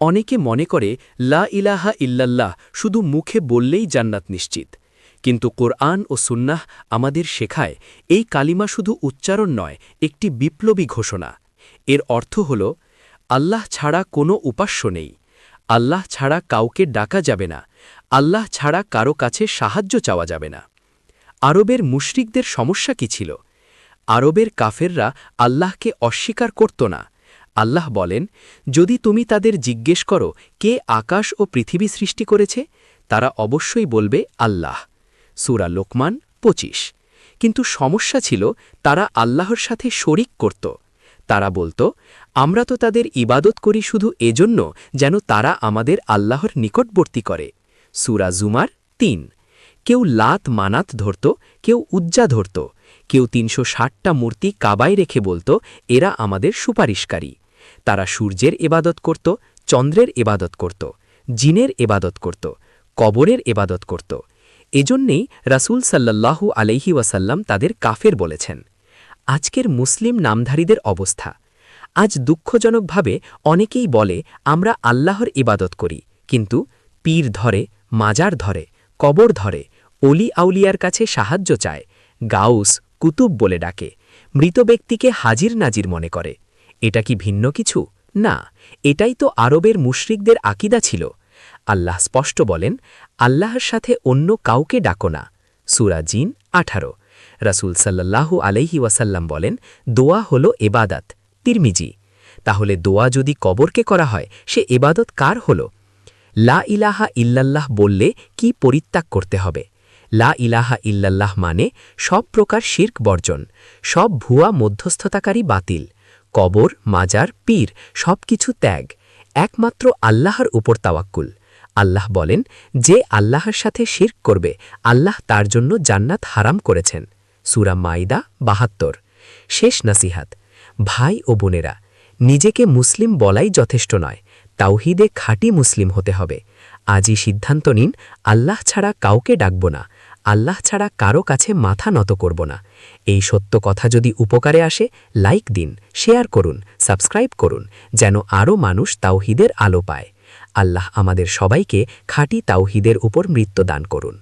অনেকে মনে করে, লা ইলাহা ইল্লাল্লাহ শুধু মুখে বললেই জান্নাত নিশ্চিত। কিন্তু কোরআন ও সুন্নাহ আমাদের শেখায়, এই কালিমা শুধু উচ্চারণ নয়, একটি বিপ্লবী ঘোষণা। এর অর্থ হল, আল্লাহ ছাড়া কোনো উপাস্য নেই। আল্লাহ ছাড়া কাউকে ডাকা যাবে না। আল্লাহ ছাড়া কারও কাছে সাহায্য চাওয়া যাবে না। আরবের মুশরিকদের সমস্যা কি ছিল? আরবের কাফেররা আল্লাহকে অস্বীকার করত না। আল্লাহ বলেন, যদি তুমি তাদের জিজ্ঞেস করো, কে আকাশ ও পৃথিবী সৃষ্টি করেছে, তারা অবশ্যই বলবে, আল্লাহ। সুরা লোকমান পঁচিশ। কিন্তু সমস্যা ছিল, তারা আল্লাহর সাথে শরিক করত। তারা বলতো, আমরা তো তাদের ইবাদত করি শুধু এজন্য যেন তারা আমাদের আল্লাহর নিকটবর্তী করে। সুরা জুমার তিন। কেউ লাত মানাত ধরত, কেউ উজ্জা ধরত, কেউ তিনশো ষাটটা মূর্তি কাবায় রেখে বলতো, এরা আমাদের সুপারিশকারী। তারা সূর্যের এবাদত করত, চন্দ্রের এবাদত করত, জিনের এবাদত করত, কবরের এবাদত করত। এজন্যেই রাসূল সাল্লাল্লাহু আলাইহি ওয়াসাল্লাম তাদের কাফের বলেছেন, আজকের মুসলিম নামধারীদের অবস্থা। আজ দুঃখজনকভাবে অনেকেই বলে, আমরা আল্লাহর ইবাদত করি, কিন্তু পীর ধরে, মাজার ধরে, কবর ধরে, অলি আউলিয়ার কাছে সাহায্য চায়, গাউস, কুতুব বলে ডাকে, মৃত ব্যক্তিকে হাজির নাজির মনে করে। এটা কি ভিন্ন কিছু? না, এটাই তো আরবের মুশরিকদের আকিদা ছিল। আল্লাহ স্পষ্ট বলেন, আল্লাহর সাথে অন্য কাউকে ডাকো না। সুরা জিন আঠারো। রাসুল সাল্লাল্লাহু আলাইহি ওয়াসাল্লাম বলেন, দোয়া হল এবাদাত। তিরমিজি, তাহলে দোয়া যদি কবরকে করা হয়, সে এবাদত কার হল? লা ইলাহা ইল্লাল্লাহ বললে কি পরিত্যাগ করতে হবে? লা ইলাহা ইল্লাল্লাহ মানে সব প্রকার শির্ক বর্জন, সব ভুয়া মধ্যস্থতাকারী বাতিল। কবর, মাজার, পীর সব কিছু ত্যাগ, একমাত্র আল্লাহর উপর তাওয়াক্কুল। আল্লাহ বলেন, যে আল্লাহর সাথে শির্ক করবে, আল্লাহ তার জন্য জান্নাত হারাম করেছেন। সুরা মাইদা বাহাত্তর। শেষ নাসিহাত। ভাই ও বোনেরা, নিজেকে মুসলিম বলাই যথেষ্ট নয়, তাওহিদে খাঁটি মুসলিম হতে হবে। আজই সিদ্ধান্ত নিন, আল্লাহ ছাড়া কাউকে ডাকব না। আল্লাহ ছাড়া কারও কাছে মাথা নত করব না। এই সত্য কথা যদি উপকারে আসে, লাইক দিন, শেয়ার করুন, সাবস্ক্রাইব করুন, যেন আরও মানুষ তাওহিদের আলো পায়। আল্লাহ আমাদের সবাইকে খাঁটি তাওহিদের উপর মৃত্যু দান করুন।